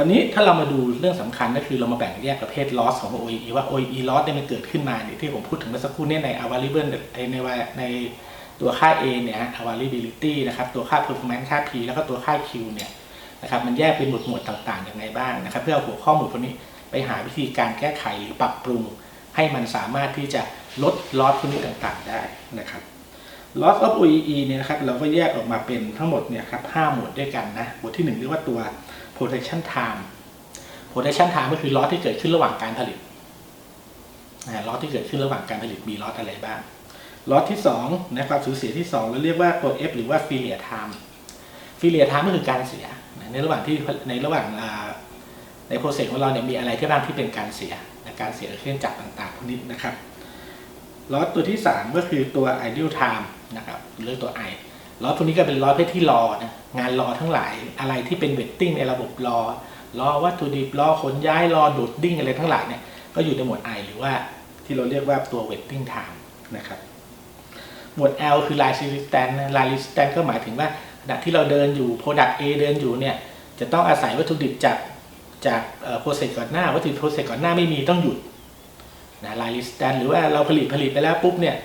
คราวนี้ถ้าเรามาดูเรื่องสำคัญก็คือเรามาแบ่งแยกประเภท loss ของ OEE ว่า OEE loss เนี่ยมันเกิดขึ้นมาเนี่ยที่ผมพูดถึงเมื่อสักครู่เนี่ยใน available ในในในตัวค่า A เนี่ยฮะ availability นะครับตัวค่า performance ค่า P แล้วก็ตัวค่า Q เนี่ยนะครับมันแยกเป็นหมวดหมวดต่างๆอย่างไรบ้างนะครับ เพื่อเอาหัวข้อมูลพวกนี้ไปหาวิธีการแก้ไขหรือปรับปรุง ให้มันสามารถที่จะลด loss พวกนี้ต่างๆได้นะครับ loss of OEE เนี่ยนะครับเราก็แยกออกมาเป็นทั้งหมดเนี่ยครับห้าหมวดด้วยกันนะหมวดที่หนึ่งเรียกว่าตัว protection time protection time ก็คือ loss ที่เกิดขึ้นระหว่างการผลิตนะ loss ที่เกิดขึ้นระหว่างการผลิตมี loss อะไรบ้าง loss ที่2นะความสูญเสียที่2เราเรียกว่าตัว F หรือว่า failure time failure time ก็คือการเสียในระหว่างที่ในระหว่างใน process ของเราเนี่ยมีอะไรที่บ้างที่เป็นการเสียการเสียเครื่องจักรต่างๆพวกนี้นะครับล็อสตัวที่ 3 ก็คือตัว ideal time นะครับหรือตัว I ลอสตัวนี้ก็เป็นลอสเพศที่รอนะงานรอทั้งหลายอะไรที่เป็นเวทติ้งในระบบรอรอวัตถุดิบรอขนย้ายรอดูดดิ้งอะไรทั้งหลายเนี่ยก็อยู่ในหมวด I หรือว่าที่เราเรียกว่าตัว waiting time นะครับหมวด L คือ line resistance นะ line resistance ก็หมายถึงว่าขณะที่เราเดินอยู่ product A เดินอยู่เนี่ยจะต้องอาศัยวัตถุดิบจากจากเอ่อ process ก่อนหน้าวัตถุดิบ process ก่อนหน้าไม่มีต้องหยุดนะไลน์ลิสแตนหรือว่าเราผลิตผลิตไปแล้วปุ๊บเนี่ย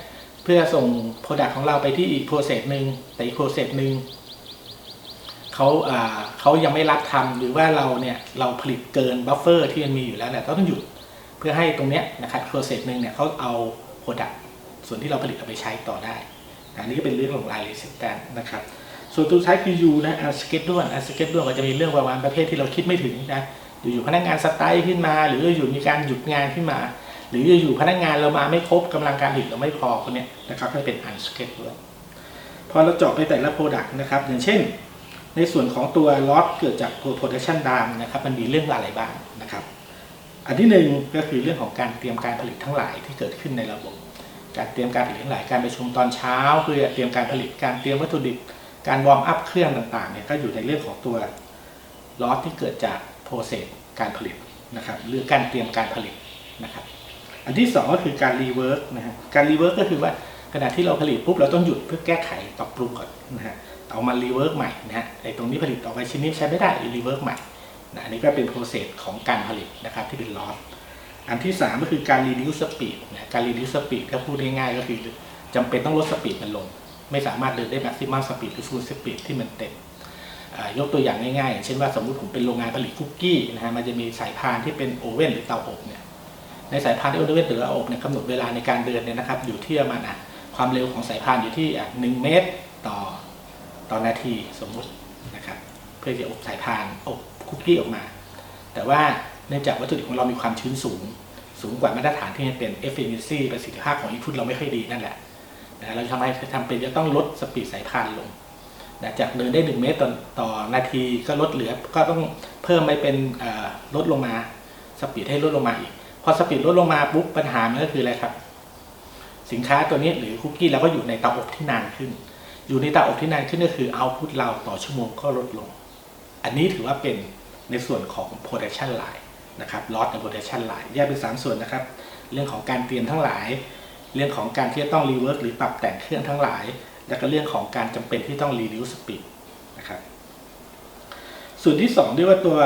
เพื่อส่งโปรดักต์ของเราไปที่อีกโปรเซสหนึ่งแต่อีกโปรเซสหนึ่งเขาเขายังไม่รับทำหรือว่าเราเนี่ยเราผลิตเกินบัฟเฟอร์ที่มันมีอยู่แล้วเนี่ยต้องหยุดเพื่อให้ตรงเนี้ยนะครับโปรเซสหนึ่งเนี่ยเขาเอาโปรดักต์ส่วนที่เราผลิตเอาไปใช้ต่อได้นะอันนี้ก็เป็นเรื่องของไลน์ลิสแตนนะครับ ส่วนตัวท้ายคือ U นะอาสเก็ตด้วนอาสเก็ตด้วนก็จะมีเรื่องประมาณประเภทที่เราคิดไม่ถึงนะอยู่ๆพนักงานสไตล์ขึ้นมา หรืออยู่มีการหยุดงานขึ้นมา หรืออยู่พนักงานเรามาไม่ครบกำลังการผลิตเราไม่พอคนเนี้ยนะครับก็เป็น unscheduled พอเราเจาะไปแต่ละ product นะครับ อย่างเช่น ในส่วนของตัว loss เกิดจากตัว production down นะครับ มันมีเรื่องอะไรบ้างนะครับ อันที่หนึ่งก็คือเรื่องของการเตรียมการผลิตทั้งหลายที่เกิดขึ้นในระบบ การเตรียมการผลิตทั้งหลายการประชุมตอนเช้าเพื่อเตรียมการผลิตการเตรียมวัตถุดิบการวอร์มอัพเครื่องต่างๆเนี่ยก็อยู่ในเรื่องของตัว loss ที่เกิดจาก process การผลิตนะครับหรือการเตรียมการผลิตนะครับ อันที่สองก็คือการรีเวิร์กนะฮะการรีเวิร์กก็คือว่าขณะที่เราผลิตปุ๊บเราต้องหยุดเพื่อแก้ไขปรับปรุงก่อนนะฮะเอามารีเวิร์กใหม่นะฮะไอ้ตรงนี้ผลิตออกไปชิ้นนี้ใช้ไม่ได้รีเวิร์กใหม่นะอันนี้ก็เป็นโปรเซสของการผลิตนะครับที่เป็นลอสอันที่สามก็คือการ reduce speed นะการ reduce speed ก็พูดง่ายๆก็คือจำเป็นต้องลดสปีดมันลง ไม่สามารถเดินได้ maximum speed หรือ full speed ที่มันเต็มยกตัวอย่างง่ายๆอย่างเช่นว่าสมมุติผมเป็นโรงงานผลิตคุกกี้นะฮะมันจะมีสายพานที่เป็นโอเว่นหรือเตาอบเนี่ย ในสายพานที่โอเว่นหรือเตาอบเนี่ยกำหนดเวลาในการเดินเนี่ยนะครับ อยู่ที่ประมาณอะความเร็วของสายพานอยู่ที่อะหนึ่งเมตรต่อต่อนาทีสมมุตินะครับ เพื่อจะอบสายพานอบคุกกี้ออกมา แต่ว่าเนื่องจากวัตถุดิบของเรามีความชื้นสูง สูงกว่ามาตรฐานที่เป็น efficiency ประสิทธิภาพของ input เราไม่ค่อยดีนั่นแหละนะเราทำให้ทำเป็นจะต้องลดสปีดสายพานลงนะจากเดินได้ 1 เมตรต่อต่อนาทีก็ลดเหลือก็ต้องเพิ่มไปเป็นลดลงมา สปีดให้ลดลงมาอีก พอสปีดลดลงมาปุ๊บปัญหามันก็คืออะไรครับ สินค้าตัวนี้หรือคุกกี้เราก็อยู่ในเตาอบที่นานขึ้น อยู่ในเตาอบที่นานขึ้นก็คือเอาพุทเราต่อชั่วโมงก็ลดลง อันนี้ถือว่าเป็นในส่วนของ production line นะครับ loss ใน production line แยกเป็นสามส่วนนะครับ เรื่องของการเตรียมทั้งหลาย เรื่องของการที่จะต้อง rework หรือปรับแต่งเครื่องทั้งหลาย แล้วก็เรื่องของการจำเป็นที่ต้อง reduce speed นะครับส่วนที่สองเรียกว่าตัว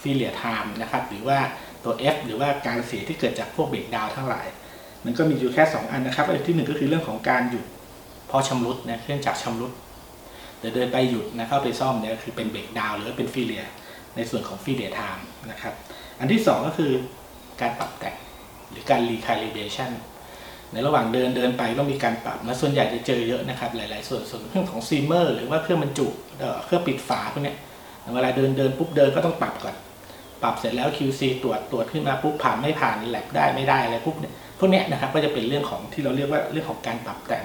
failure time นะครับ หรือว่า ตัว F หรือว่าการเสียที่เกิดจากพวกเบรกดาวทั้งหลาย มันก็มีอยู่แค่ 2 อันนะครับ อันที่หนึ่งก็คือเรื่องของการหยุดเพอชำรุดนะเครื่องจักรชำรุดเดี๋ยวเดินไปหยุดนะเข้าไปซ่อมเนี่ยคือเป็นเบรกดาวหรือเป็น failure ในส่วนของ failure time นะครับ อันที่สองก็คือการปรับแต่งหรือการ recalibration ในระหว่างเดินเดินไปต้องมีการปรับและส่วนใหญ่จะเจอเยอะนะครับ หลาย ๆ ส่วนส่วนเครื่องของซีเมอร์หรือว่าเครื่องบรรจุเอ่อเครื่องปิดฝาพวกเนี้ยเวลาเดินเดินปุ๊บเดินก็ต้องปรับก่อน ปรับเสร็จแล้ว QC ตรวจตรวจขึ้นมาปุ๊บผ่านไม่ผ่านแลบได้ไม่ได้อะไรปุ๊บเนี่ยพวกเนี้ยนะครับก็จะเป็นเรื่องของที่เราเรียกว่าเรื่องของการปรับแต่ง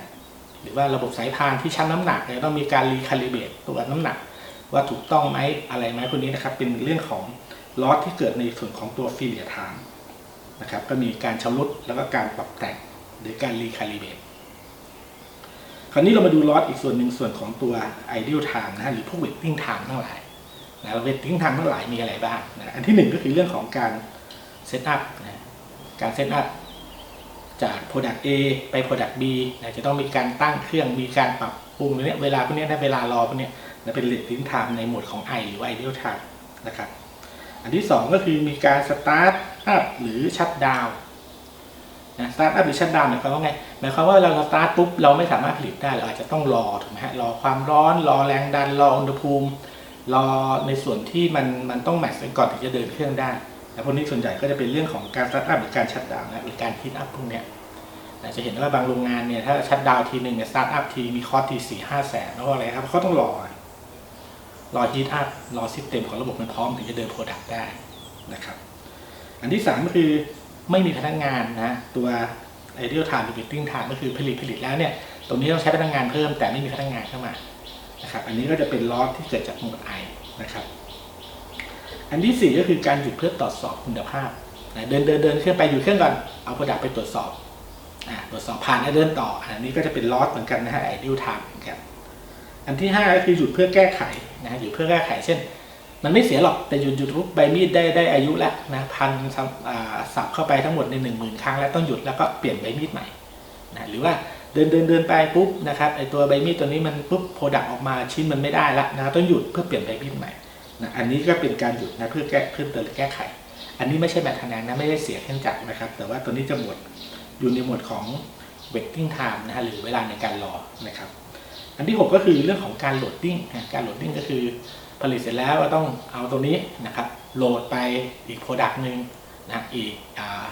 หรือว่าระบบสายพานที่ชั่งน้ำหนักเนี่ยต้องมีการรีคาลิเบตตัวจน้ำหนัก ว่าถูกต้องไหมอะไรไหมพวกนี้นะครับเป็นเรื่องของลอสที่เกิดในส่วนของตัวฟิเลียทามนะครับก็มีการชำรุดแล้วก็การปรับแต่งหรือการรีคาลิเบตคราวนี้เรามาดูลอสอีกส่วนหนึ่งส่วนของตัว ideal time นะฮะหรือพวก waiting time ทั้งหลาย นะ waiting time ทั้งหลายมีอะไรบ้างนะอันที่หนึ่งก็คือเรื่องของการเซตอัพนะการเซตอัพจาก product A ไป product B นะจะต้องมีการตั้งเครื่องมีการปรับปรุงเนี่ยเวลาพวกเนี้ยนะเวลารอพวกเนี้ยนะเป็น waiting time ในหมวดของ I หรือ ideal time นะครับอันที่สองก็คือมีการสตาร์ทอัพหรือชัดดาวนะสตาร์ทอัพหรือชัดดาวหมายความว่าไงหมายความว่าเราสตาร์ทปุ๊บเราไม่สามารถผลิตได้เราอาจจะต้องรอถูกไหมฮะรอความร้อน รอแรงดันรออุณหภูมิ รอในส่วนที่มันมันต้องแมทช์กันก่อนถึงจะเดินเครื่องได้แต่พวกนี้ส่วนใหญ่ก็จะเป็นเรื่องของการสตาร์ทอัพหรือการชัดดาวน์นะหรือการฮีทอัพพวกเนี้ยจะเห็นว่าบางโรงงานเนี่ยถ้าชัดดาวน์ทีหนึ่งเนี่ยสตาร์ทอัพทีมีคอสทีสี่ห้าแสนเพราะว่าอะไรครับเพราะเขาต้องรอรอฮีทอัพรอซิสเต็มของระบบมันพร้อมถึงจะเดินโปรดักต์ได้นะครับ อันที่สามก็คือไม่มีพนักงานนะตัว ideal time หรือ waiting time ก็คือผลิตผลิตแล้วเนี่ย ตรงนี้ต้องใช้พนักงานเพิ่มแต่ไม่มีพนักงานเข้ามา นะครับ อันนี้ก็จะเป็นลอสที่เกิดจากโมดไอนะครับ อันที่สี่ก็คือการหยุดเพื่อตรวจสอบคุณภาพนะเดินเดินเดินเครื่องไปอยู่เครื่องก่อนเอาโปรดักต์ไปตรวจสอบอตรวจสอบผ่านแล้วเดินต่อ อันนี้ก็จะเป็นลอสเหมือนกันนะฮะ ideal time เหมือนกัน อันที่ห้าก็คือหยุดเพื่อแก้ไขนะฮะหยุดเพื่อแก้ไขเช่น มันไม่เสียหรอกแต่หยุดหยุดปุ๊บใบมีดได้ได้อายุแล้วนะพันสับอ่าสับเข้าไปทั้งหมดในหนึ่งหมื่นครั้งแล้วต้องหยุดแล้วก็เปลี่ยนใบมีดใหม่นะหรือว่า เดินเดินเดินไปปุ๊บนะครับไอตัวใบมีดตัวนี้มันปุ๊บโปรดักออกมาชิ้นมันไม่ได้ละนะต้องหยุดเพื่อเปลี่ยนใบมีดใหม่นะอันนี้ก็เป็นการหยุดนะเพื่อแก้เพื่อเตือนแก้ไข อันนี้ไม่ใช่แบบคะแนนนะไม่ได้เสียเครื่องจักรนะครับ แต่ว่าตัวนี้จะหมดอยู่ในหมวดของ waiting time นะฮะหรือเวลาในการรอนะครับ อันที่ 6 ก็คือเรื่องของการโหลดดิ้งนะการโหลดดิ้งก็คือผลิตเสร็จแล้วต้องเอาตัวนี้นะครับโหลดไปอีกโปรดักต์หนึ่งนะอีกอ่า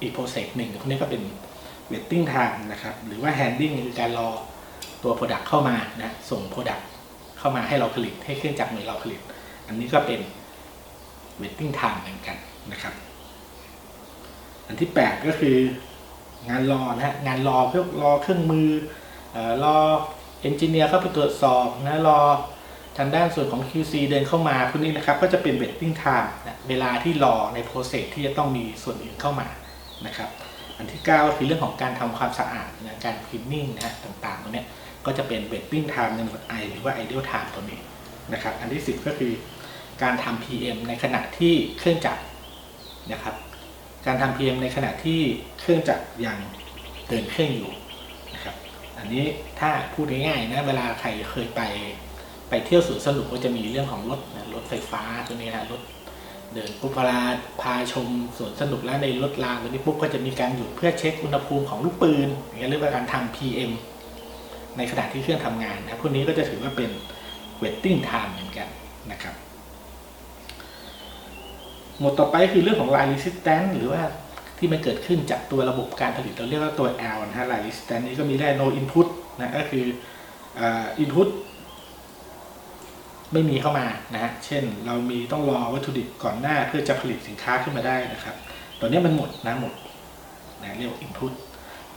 อีกโปรเซสหนึ่งพวกนี้ก็เป็น waiting time นะครับหรือว่า handling คือการรอตัวโปรดักต์เข้ามานะส่งโปรดักต์เข้ามาให้เราผลิตให้เครื่องจักรมือเราผลิต อันนี้ก็เป็น waiting time เหมือนกันนะครับ อันที่ 8 ก็คืองานรอนะฮะงานรอเพื่อรอเครื่องมืออรอเอนจิเนียร์เข้าไปตรวจสอบนะรอทางด้านส่วนของ QC เดินเข้ามาพวกนี้นะครับก็จะเป็น waiting time นะเวลาที่รอใน process ที่จะต้องมีส่วนอื่นเข้ามานะครับ อันที่9ก็คือเรื่องของการทำความสะอาดนะการ cleaning นะฮะต่างๆตรงเนี้ยก็จะเป็น waiting time ในหมวด I หรือว่า ideal time ตัวนี้นะครับอันที่ 10 ก็คือการทำ PM ในขณะที่เครื่องจักรนะครับการทำ PM ในขณะที่เครื่องจักรยังเดินเครื่องอยู่นะครับอันนี้ถ้าพูดง่ายๆนะเวลาใครเคยไปไปเที่ยวสวนสนุกก็จะมีเรื่องของรถนะรถไฟฟ้าตัวนี้นะรถ เดินปุ๊บเวลาพาชมสวนสนุกแล้วในรถรางตัวนี้ปุ๊บก็จะมีการหยุดเพื่อเช็คอุณหภูมิของลูกปืนอย่างเงี้ยเรียกว่าการทำ PM ในขณะที่เครื่องทำงานนะพวกนี้ก็จะถือว่าเป็น waiting time เหมือนกันนะครับหมดต่อไปคือเรื่องของ line resistance หรือว่าที่มันเกิดขึ้นจากตัวระบบการผลิตเราเรียกว่าตัว L นะฮะ line resistance นี้ก็มีได้ no input นะก็คืออ input ไม่มีเข้ามานะฮะ เช่น เรามีต้องรอวัตถุดิบก่อนหน้าเพื่อจะผลิตสินค้าขึ้นมาได้นะครับ ตัวนี้มันหมดนะหมดนะเรียกว่า input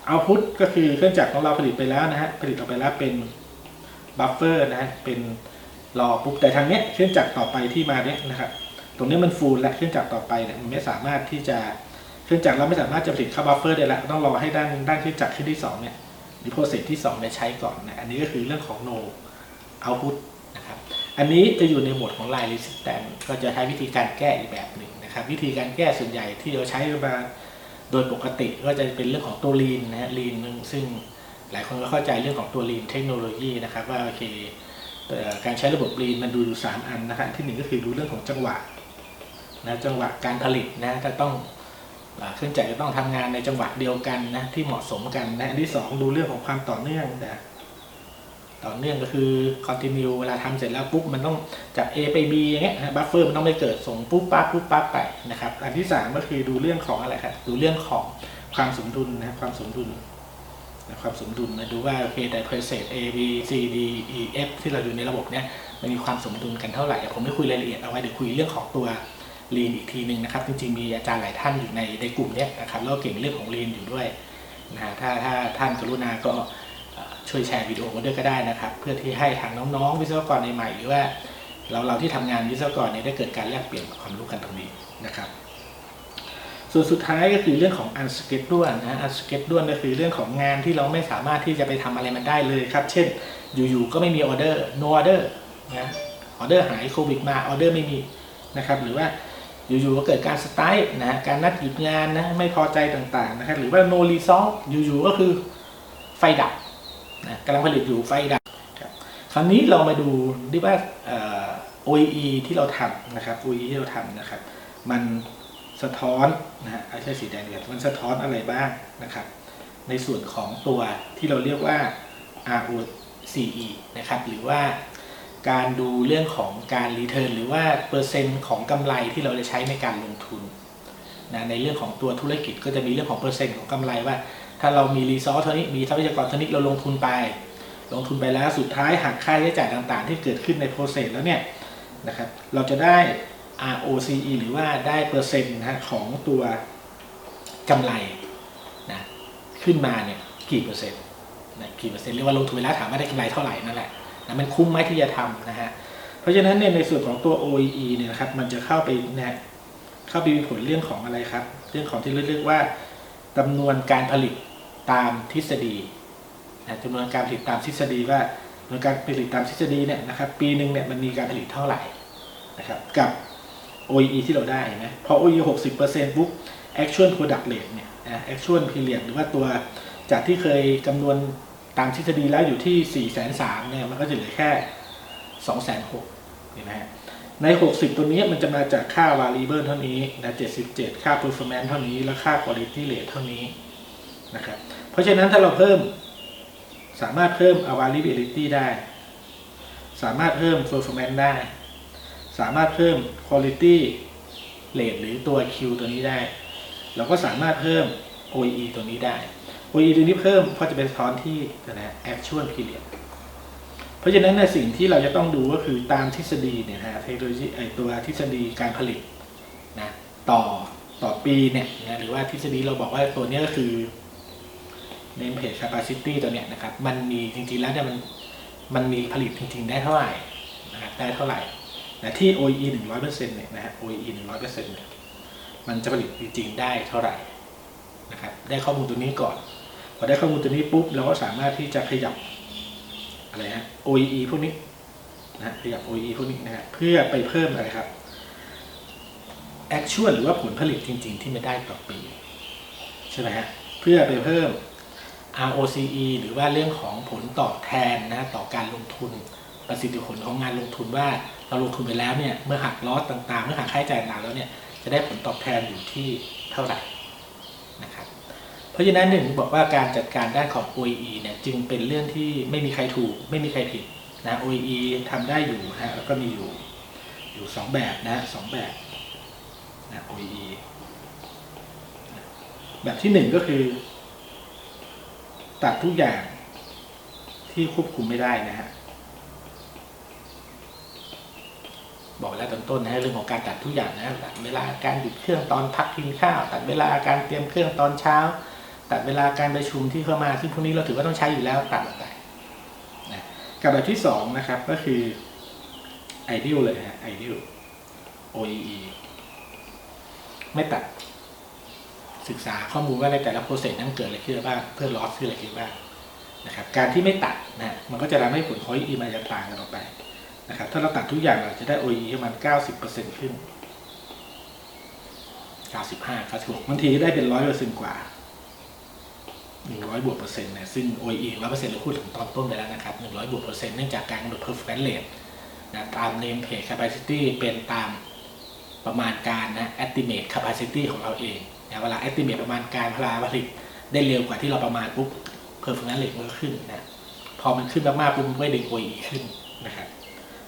output ก็คือเครื่องจักรของเราผลิตไปแล้วนะฮะ ผลิตออกไปแล้วเป็น buffer นะฮะ เป็นรอปุ๊บ แต่ทางเนี้ยเครื่องจักรต่อไปที่มาเนี้ยนะครับ ตรงนี้มันฟูลและเครื่องจักรต่อไปเนี่ยมันไม่สามารถที่จะเครื่องจักรเราไม่สามารถจะผลิตเข้าบัฟเฟอร์ได้แล้วต้องรอให้ด้านด้านเครื่องจักรขึ้นที่สองเนี่ยหรือโปรเซสที่สองเนี่ยใช้ก่อนนะ อันนี้ก็คือเรื่องของ no output นะครับ อันนี้จะอยู่ในหมวดของ line resistance ก็จะใช้วิธีการแก้อีกแบบหนึ่งนะครับ วิธีการแก้ส่วนใหญ่ที่เราใช้มาโดยปกติก็จะเป็นเรื่องของตัว lean นะฮะ lean ซึ่งหลายคนก็เข้าใจเรื่องของตัว lean เทคโนโลยีนะครับว่าโอเคการใช้ระบบ lean มันดูอยู่สามอันนะครับที่หนึ่งก็คือดูเรื่องของจังหวะนะจังหวะการผลิตนะจะต้องเครื่องจักรจะต้องทำงานในจังหวะเดียวกันนะที่เหมาะสมกันนะที่สองดูเรื่องของความต่อเนื่องนะ ต่อเนื่องก็คือ continue เวลาทำเสร็จแล้วปุ๊บมันต้องจาก A ไป B อย่างเงี้ยบัฟเฟอร์มันต้องไม่เกิดส่งปุ๊บปั๊บปุ๊บปั๊บไปนะครับอันที่สามก็คือดูเรื่องของอะไรครับดูเรื่องของความสมดุลนะความสมดุลนะความสมดุลนะดูว่าโอเคแต่ process A B C D E F ที่เราอยู่ในระบบเนี้ยมันมีความสมดุลกันเท่าไหร่ผมไม่คุยรายละเอียดเอาไว้เดี๋ยวคุยเรื่องของตัวลีนอีกทีหนึ่งนะครับ จริงๆมีอาจารย์หลายท่านอยู่ในในกลุ่มเนี้ยนะครับแล้วก็เก่งเรื่องของลีนอยู่ด้วยนะถ้าถ้าท่านกรุณาก็ ช่วยแชร์วิดีโอมาด้วยก็ได้นะครับ เพื่อที่ให้ทางน้องๆ วิศวกรในใหม่หรือว่าเราเราที่ทำงานวิศวกรเนี่ยได้เกิดการแลกเปลี่ยนความรู้กันตรงนี้นะครับ ส่วนสุดท้ายก็คือเรื่องของ unscheduled นะ unscheduled ก็คือเรื่องของงานที่เราไม่สามารถที่จะไปทำอะไรมันได้เลยครับ เช่น อยู่ๆก็ไม่มีออเดอร์ no order นะออเดอร์หายโควิดมาออเดอร์ไม่มีนะครับ หรือว่าอยู่ๆก็เกิดการสไตล์นะการนัดหยุดงานนะไม่พอใจต่างๆนะครับหรือว่า no resolve อยู่ๆก็คือไฟดับ นะกำลังผลิตอยู่ไฟดับครับคราวนี้เรามาดูดิว่าเอ่อ OEE ที่เราทำนะครับ OEE ที่เราทำนะครับ มันสะท้อนนะฮะไม่ใช่สีแดงเดียมันสะท้อนอะไรบ้างนะครับ ในส่วนของตัวที่เราเรียกว่า ROCE นะครับ หรือว่าการดูเรื่องของการรีเทิร์นหรือว่าเปอร์เซ็นต์ของกำไรที่เราจะใช้ในการลงทุนนะในเรื่องของตัวธุรกิจก็จะมีเรื่องของเปอร์เซ็นต์ของกำไรว่า ถ้าเรามีรีซอสเท่านี้มีทรัพยากรเท่านี้เราลงทุนไป ลงทุนไปแล้วสุดท้ายหักค่าใช้จ่ายต่างๆ ที่เกิดขึ้นในโปรเซสแล้วเนี่ยนะครับเราจะได้ ROCE หรือว่าได้เปอร์เซ็นต์นะฮะของตัวกำไรนะขึ้นมาเนี่ยกี่เปอร์เซ็นต์นะกี่เปอร์เซ็นต์เรียกว่าลงทุนไปแล้วถามว่าได้กำไรเท่าไหร่นั่นแหละนะมันคุ้มไหมที่จะทำนะฮะเพราะฉะนั้นเนี่ยในส่วนของตัว OEE เนี่ยนะครับมันจะเข้าไปนะเข้าไปมีผลเรื่องของอะไรครับ เรื่องของที่เรียกว่าจำนวนการผลิต ตามทฤษฎีนะจำนวนการผลิตตามทฤษฎีว่าจำนวนการผลิตตามทฤษฎีเนี่ยนะครับ ปีหนึ่งเนี่ยมันมีการผลิตเท่าไหร่นะครับ กับ OEE ที่เราได้เห็นะพอ OEE 60%ปุ๊บ actual product rate เนี่ยนะ actual period หรือว่าตัวจากที่เคยคำนวณตามทฤษฎีแล้วอยู่ที่ 4 3 0 0เนี่ยมันก็จะเหลือแค่ 2 6 0 0 0เห็นไหมฮะใน 60 ตัวนี้มันจะมาจากค่า variable เท่านี้นะ77 ค่า performance เท่านี้ และค่า quality rate เท่านี้นะครับ เพราะฉะนั้นถ้าเราเพิ่ม สามารถเพิ่ม availability ได้ สามารถเพิ่ม performance ได้ สามารถเพิ่ม quality rate หรือตัว Q ตัวนี้ได้ เราก็สามารถเพิ่ม OEE ตัวนี้ได้ OEE ตัวนี้เพิ่มเพราะจะเป็นสะท้อนที่นะ actual period เพราะฉะนั้นในสิ่งที่เราจะต้องดูก็คือตามทฤษฎีเนี่ยนะเทคโนโลยีไอตัวทฤษฎีการผลิตนะต่อต่อปีเนี่ยนะหรือว่าทฤษฎีเราบอกว่าตัวนี้ก็คือ name page capacity ตัวเนี้ยนะครับ มันมีจริงๆแล้วเนี่ยมันมันมีผลิตจริงๆได้เท่าไหร่นะครับได้เท่าไหร่แต่ที่ OE 100%เนี่ยนะฮะ OEE 100%เนี่ยมันจะผลิตจริงๆได้เท่าไหร่นะครับได้ข้อมูลตัวนี้ก่อน พอได้ข้อมูลตัวนี้ปุ๊บเราก็สามารถที่จะขยับอะไรฮะ OEE พวกนี้นะขยับ OEE พวกนี้นะฮะเพื่อไปเพิ่มอะไรครับ actual หรือว่าผลผลิตจริง ๆ ที่ไม่ได้ต่อปี ใช่ไหมฮะเพื่อไปเพิ่ม ROCE หรือว่าเรื่องของผลตอบแทนนะต่อการลงทุนประสิทธิผลของงานลงทุนว่าเราลงทุนไปแล้วเนี่ยเมื่อหักลอสต่างๆ เมื่อหักค่าใช้จ่ายต่างแล้วเนี่ยจะได้ผลตอบแทนอยู่ที่เท่าไหร่นะครับเพราะฉะนั้นหนึ่งบอกว่าการจัดการด้านของ OEE เนี่ยจึงเป็นเรื่องที่ไม่มีใครถูกไม่มีใครผิดนะ OEE ทำได้อยู่ฮะแล้วก็มีอยู่อยู่สองแบบนะสองแบบนะ OEE แบบที่หนึ่งก็คือ ตัดทุกอย่างที่ควบคุมไม่ได้นะฮะบอกแล้วตอนต้นนะฮะเรื่องของการตัดทุกอย่างนะตัดเวลาการหยุดเครื่องตอนพักกินข้าว ตัดเวลาการเตรียมเครื่องตอนเช้า ตัดเวลาการประชุมที่เข้ามา ซึ่งพวกนี้เราถือว่าต้องใช้อยู่แล้วตัดออกไปนะกับแบบที่สองนะครับก็คือ ideal เลยฮะ ideal OEE ไม่ตัด ศึกษาข้อมูลว่าในแต่ละโปรเซสนั้นเกิดอะไรขึ้นบ้างเพื่อลอสขึ้นอะไรขึ้นบ้างนะครับการที่ไม่ตัดนะมันก็จะทำให้ผลของ OEE มันจะต่างกันออกไปนะครับถ้าเราตัดทุกอย่างเราจะได้ OEE ประมาณ90%ขึ้น 95 96บางทีได้เป็น 100%กว่า 100 บวกเปอร์เซ็นต์นี่ยซึ่ง OEE 100%เราพูดถึงตอนต้นไปแล้วนะครับ 100 บวกเปอร์เซ็นต์เนื่องจากการกำหนด performance rate นะตาม name page capacity เป็นตามประมาณการนะ estimate capacity ของเราเอง นะเวลา estimate ประมาณการพลาผลิตได้เร็วกว่าที่เราประมาณปุ๊บ performance rate มันก็ขึ้นนะพอมันขึ้นมากๆปุ๊บมันก็ดึง OEE ขึ้นนะครับ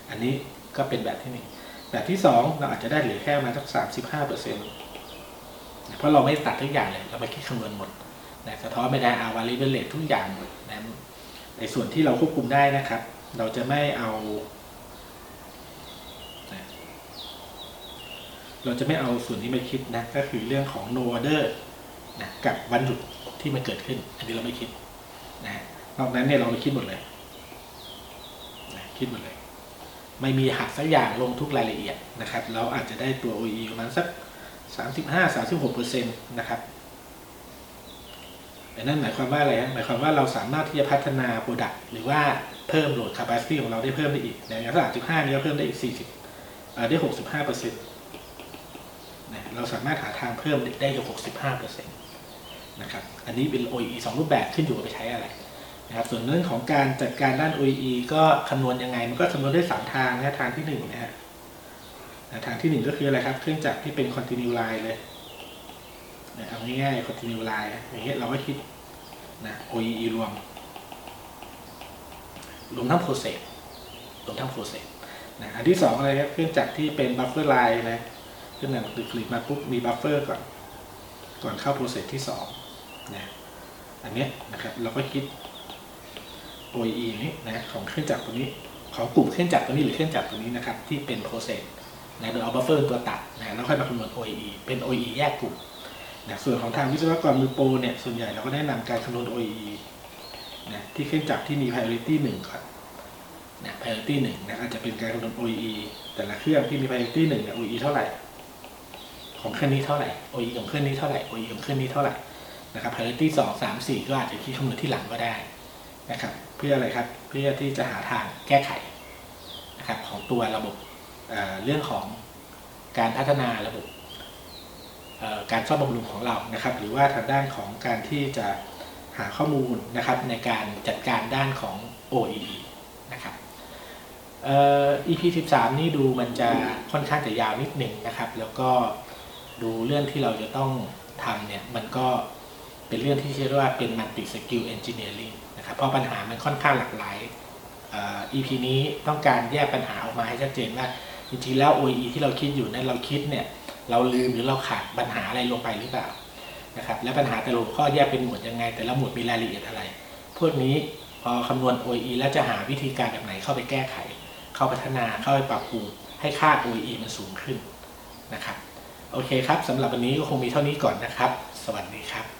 อันนี้ก็เป็นแบบที่หนึ่งแบบที่สองเราอาจจะได้เหลือแค่มาสักสามสิบห้าเปอร์เซ็นต์เพราะเราไม่ตัดทุกอย่างเลย เราไม่คิดคำนวณหมดนะสะท้อนไม่ได้เอา variable rate ทุกอย่างหมดนะในส่วนที่เราควบคุมได้นะครับ เราจะไม่เอานะ เราจะไม่เอาส่วนที่ไม่คิดนะก็คือเรื่องของ no order นะกับวันหยุดที่มันเกิดขึ้น อันนี้เราไม่คิดนะนอกนั้นเนี่ยเราไม่คิดหมดเลยนะคิดหมดเลย ไม่มีหักสักอย่างลงทุกรายละเอียดนะครับ เราอาจจะได้ตัว OE ประมาณสัก 35 36เปอร์เซ็นต์นะครับแต่นั่นหมายความว่าอะไรฮะหมายความว่าเราสามารถที่จะพัฒนา Product หรือว่าเพิ่มโหลด capacity ของเราได้เพิ่มได้อีกอย่างถ้า35นี้ก็เพิ่มได้อีก 40อ่าได้65เปอร์เซ็นต์ นะเราสามารถหาทางเพิ่มได้ถึง65เปอร์เซ็นต์นะครับอันนี้เป็น OE สองรูปแบบขึ้นอยู่กับไปใช้อะไรนะครับส่วนเรื่องของการจัดการด้าน OEE ก็คำนวณยังไง มันก็คำนวณได้ 3 ทางนะทางที่1นะฮะนะทางที่หนึ่งก็คืออะไรครับ เครื่องจักรที่เป็น continue line เลยนะเอาง่ายๆ continue line อย่างเงี้ยเราก็คิดนะ OEE รวม รวมทั้ง process รวมทั้ง process นะอันที่สองอะไรครับ เครื่องจักรที่เป็น buffer line นะ เครื่องหนังตือผลิตมาปุ๊บมี buffer ก่อน ก่อนเข้า process ที่สองนะอันเนี้ยนะครับเราก็คิด OE นี้นะของเครื่องจักรตัวนี้ของกลุ่มเครื่องจักรตัวนี้หรือเครื่องจักรตัวนี้นะครับที่เป็น process นะโดยเอา buffer เป็นตัวตัดนะแล้วค่อยมาคำนวณ OE เป็น OE แยกกลุ่มนะส่วนของทางวิศวกรมือโปรเนี่ยส่วนใหญ่เราก็แนะนำการคำนวณ OE นะที่เครื่องจักรที่มี priority 1ก่อนนะ priority 1นะอาจจะเป็นการคำนวณ OE แต่ละเครื่องที่มี priority 1เนี่ย OE เท่าไหร่ ของเครื่องนี้เท่าไหร่ OEE ของเครื่องนี้เท่าไหร่ OEE ของเครื่องนี้เท่าไหร่นะครับ priority 2 3 4 ก็อาจจะคิดคำนวณที่หลังก็ได้นะครับ เพื่ออะไรครับ เพื่อที่จะหาทางแก้ไขนะครับของตัวระบบเเรื่องของการพัฒนาระบบการซ่อมบำรุงของเรานะครับ หรือว่าทางด้านของการที่จะหาข้อมูลนะครับในการจัดการด้านของ OEE นะครับ EP 13 นี่ดูมันจะค่อนข้างจะยาวนิดหนึ่งนะครับ แล้วก็ ดูเรื่องที่เราจะต้องทำเนี่ยมันก็เป็นเรื่องที่เรียกว่าเป็น multi skill engineering นะครับเพราะปัญหามันค่อนข้างหลากหลายอ่อ EP นี้ต้องการแยกปัญหาออกมาให้ชัดเจนว่าจริงๆแล้ว OE ที่เราคิดอยู่นั้นเราคิดเนี่ยเราลืมหรือเราขาดปัญหาอะไรลงไปหรือเปล่านะครับและปัญหาแต่ละหัวข้อแยกเป็นหมวดยังไง แต่ละหมวดมีรายละเอียดอะไร พวกนี้พอคำนวณ OE แล้วจะหาวิธีการแบบไหนเข้าไปแก้ไข เข้าพัฒนาเข้าไปปรับปรุงให้ค่า OE มันสูงขึ้นนะครับ โอเคครับสำหรับวันนี้ก็คงมีเท่านี้ก่อนนะครับ สวัสดีครับ